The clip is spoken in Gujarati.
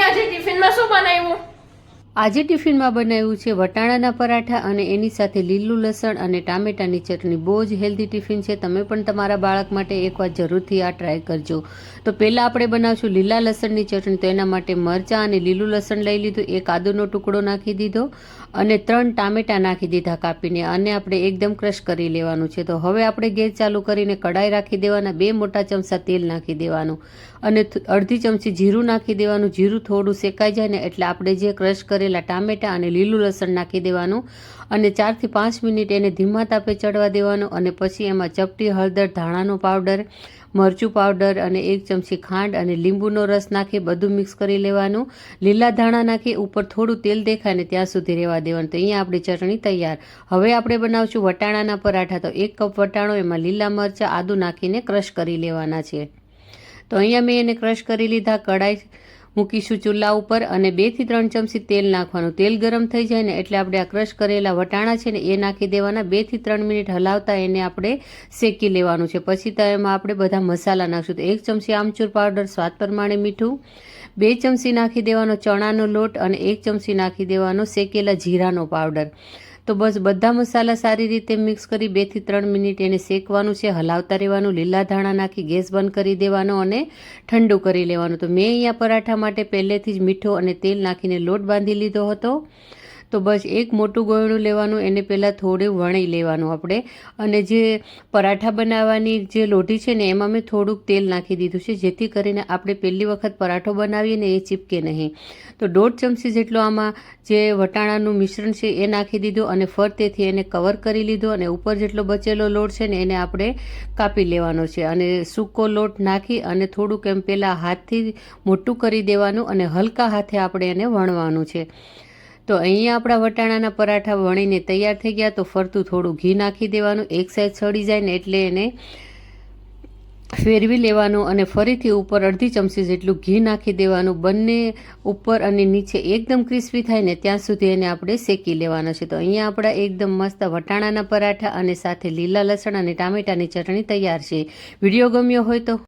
મમ્મી આજે ટિફિનમાં શું બનાવ્યું? આજે ટિફિનમાં બનાવ્યું છે વટાણાના પરાઠા અને એની સાથે લીલું લસણ અને ટામેટાની ચટણી. બહુ જ હેલ્ધી ટિફિન છે. તમે પણ તમારા બાળક માટે એકવાર જરૂરથી આ ટ્રાય કરજો. તો પહેલાં આપણે બનાવશું લીલા લસણની ચટણી. તો એના માટે મરચાં અને લીલું લસણ લઈ લીધું. એક આદુનો ટુકડો નાખી દીધો અને ત્રણ ટામેટાં નાખી દીધા કાપીને. અને આપણે એકદમ ક્રશ કરી લેવાનું છે. તો હવે આપણે ગેસ ચાલુ કરીને કડાઈ રાખી દેવાના. બે મોટા ચમચા તેલ નાખી દેવાનું. અને અડધી ચમચી જીરું નાખી દેવાનું. જીરું થોડું શેકાઈ જાય ને એટલે આપણે જે ક્રશ કરેલા ટામેટાં અને લીલું લસણ નાખી દેવાનું અને ચારથી પાંચ મિનિટ એને ધીમા તાપે ચડવા દેવાનું અને પછી એમાં ચપટી, હળદર, ધાણાનો પાવડર, મરચું પાવડર અને એક ચમચી ખાંડ અને લીંબુનો રસ નાખી બધું મિક્સ કરી લેવાનું. લીલા ધાણા નાખી ઉપર થોડું તેલ દેખાય ને ત્યાં સુધી રહેવા દેવાનું. તો અહીંયા આપણી ચટણી તૈયાર. હવે આપણે બનાવશું વટાણાના પરાઠા. તો એક કપ વટાણો, એમાં લીલા મરચાં, આદું નાખીને ક્રશ કરી લેવાના છે. તો અહીંયા મેં એને ક્રશ કરી લીધા. કડાઈ મૂકીશું ચૂલા ઉપર અને બેથી ત્રણ ચમચી તેલ નાખવાનું. તેલ ગરમ થઈ જાય ને એટલે આપણે આ ક્રશ કરેલા વટાણા છે ને એ નાખી દેવાના. બેથી ત્રણ મિનિટ હલાવતા એને આપણે શેકી લેવાનું છે. પછી એમાં આપણે બધા મસાલા નાખશું. તો એક ચમચી આમચૂર પાવડર, સ્વાદ પ્રમાણે મીઠું. બે ચમચી નાખી દેવાનો ચણાનો લોટ અને એક ચમચી નાખી દેવાનો શેકેલા જીરાનો પાવડર. તો બસ બધા મસાલા સારી રીતે મિક્સ કરી બેથી ત્રણ મિનિટ એને શેકવાનું છે, હલાવતા રહેવાનું, લીલા ધાણા નાખી ગેસ બંધ કરી દેવાનો અને ઠંડુ કરી લેવાનું. તો મેં અહીંયા પરાઠા માટે પહેલેથી જ મીઠો અને તેલ નાખીને લોટ બાંધી લીધો હતો. તો બસ એક મોટું ગોયણું લેવાનું, એને પહેલાં થોડું વણી લેવાનું આપણે. અને જે પરાઠા બનાવવાની જે લોટી છે ને, એમાં મેં થોડુંક તેલ નાખી દીધું છે, જેથી કરીને આપણે પહેલી વખત પરાઠો બનાવીએ ને એ ચીપકે નહીં. તો દોઢ ચમચી જેટલો આમાં જે વટાણાનું મિશ્રણ છે એ નાખી દીધું અને ફરતેથી એને કવર કરી લીધું અને ઉપર જેટલો બચેલો લોટ છે ને, એને આપણે કાપી લેવાનો છે. અને સૂકો લોટ નાખી અને થોડુંક એમ પહેલાં હાથથી મોટું કરી દેવાનું અને હલકા હાથે આપણે એને વણવાનું છે. તો અહીંયા આપણા વટાણાના પરાઠા વણીને તૈયાર થઈ ગયા તો ફરતું થોડું ઘી નાખી દેવાનું. એક સાઈડ સડી જાય ને એટલે એને ફેરવી લેવાનું અને ફરીથી ઉપર અડધી ચમચી જેટલું ઘી નાખી દેવાનું. બંને ઉપર અને નીચે એકદમ ક્રિસ્પી થાય ને ત્યાં સુધી એને આપણે શેકી લેવાના છે. તો અહીંયા આપણા એકદમ મસ્ત વટાણાના પરાઠા અને સાથે લીલા લસણ અને ટામેટાની ચટણી તૈયાર છે. વીડિયો ગમ્યો હોય તો